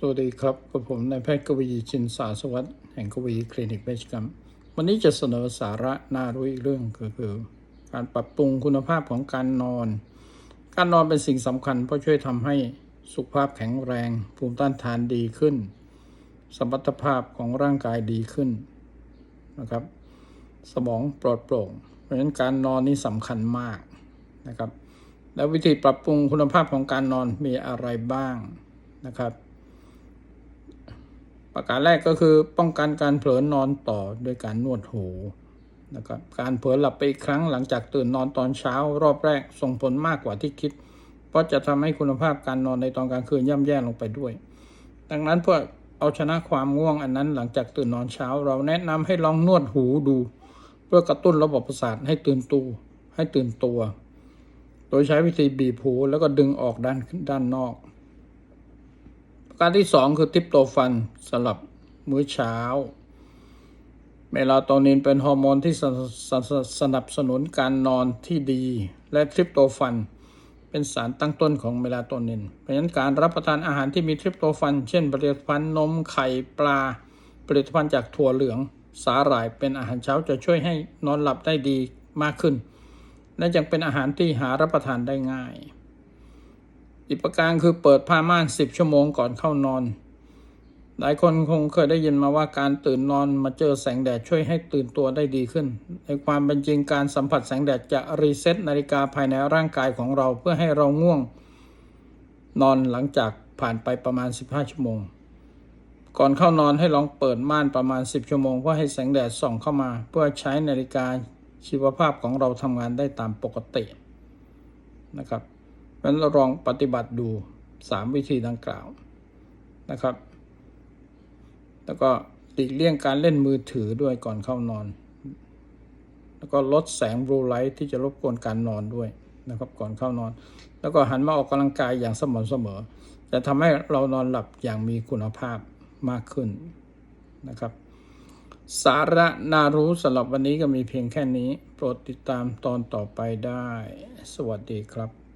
สวัสดีครับกับผมนายแพทย์กวีชินสาสวัสดิ์แห่งกวีคลินิกเวชกรรม วันนี้จะเสนอสาระน่ารู้อีกเรื่องก็คือ การปรับปรุงคุณภาพของการนอน การนอนเป็นสิ่งสำคัญเพราะช่วยทำให้สุขภาพแข็งแรง ภูมิต้านทานดีขึ้น สมรรถภาพของร่างกายดีขึ้นนะครับ สมองปลอดโปร่ง เพราะฉะนั้นการนอนนี่สำคัญมากนะครับ แล้ววิธีปรับปรุงคุณภาพของการนอนมีอะไรบ้างนะครับ ประการแรกก็คือป้องกันการเผลอนอนต่อโดยการนวดหูนะครับการเผลอหลับไปอีกครั้งหลังจากตื่นนอนตอนเช้ารอบแรกส่งผลมากกว่าที่คิด เพราะจะทำให้คุณภาพการนอนในตอนกลางคืนย่ำแย่ลงไปด้วย ดังนั้นเพื่อเอาชนะความง่วงอันนั้นหลังจากตื่นนอนเช้า เราแนะนำให้ลองนวดหูดู เพื่อกระตุ้นระบบประสาทให้ตื่นตัวให้ตื่นตัว โดยใช้วิธีบีบหูแล้วก็ดึงออกด้านด้านนอก การที่สองคือทิปโตฟันสำหรับมื้อเช้า เมลาโทนินเป็นฮอร์โมนที่สสสสนับสนุนการนอนที่ดี และทริปโตฟัน เป็นสารตั้งต้นของเมลาโทนิน เพราะฉะนั้นการรับประทานอาหารที่มีทริปโตฟัน เช่นผลิตภัณฑ์นมไข่ปลา ผลิตภัณฑ์จากถั่วเหลือง สาหร่ายเป็นอาหารเช้าจะช่วยให้นอนหลับได้ดีมากขึ้น และยังเป็นอาหารที่หารับประทานได้ง่าย อีกประการคือเปิดผ้าม่าน10ชั่วโมงก่อนเข้านอน หลายคนคงเคยได้ยินมาว่าการตื่นนอนมาเจอแสงแดดช่วยให้ตื่นตัวได้ดีขึ้น ในความเป็นจริงการสัมผัสแสงแดดจะรีเซ็ตนาฬิกาภายในร่างกายของเราเพื่อให้เราง่วง นอนหลังจากผ่านไปประมาณ 15 ชั่วโมง ก่อนเข้านอนให้ลองเปิดม่านประมาณ 10 ชั่วโมงเพื่อให้แสงแดดส่องเข้ามา เพื่อใช้นาฬิกาชีวภาพของเราทำงานได้ตามปกตินะครับ เพราะนั้นเราลองปฏิบัติดู 3 วิธีดังกล่าวนะครับ แล้วก็หลีกเลี่ยงการเล่นมือถือด้วยก่อนเข้านอน แล้วก็ลดแสงบลูไลท์ที่จะรบกวนการนอนด้วยนะครับก่อนเข้านอน แล้วก็หันมาออกกำลังกายอย่างสม่ำเสมอ จะทำให้เรานอนหลับอย่างมีคุณภาพมากขึ้นนะครับ สาระน่ารู้สำหรับวันนี้ก็มีเพียงแค่นี้ โปรดติดตามตอนต่อไปได้ สวัสดีครับ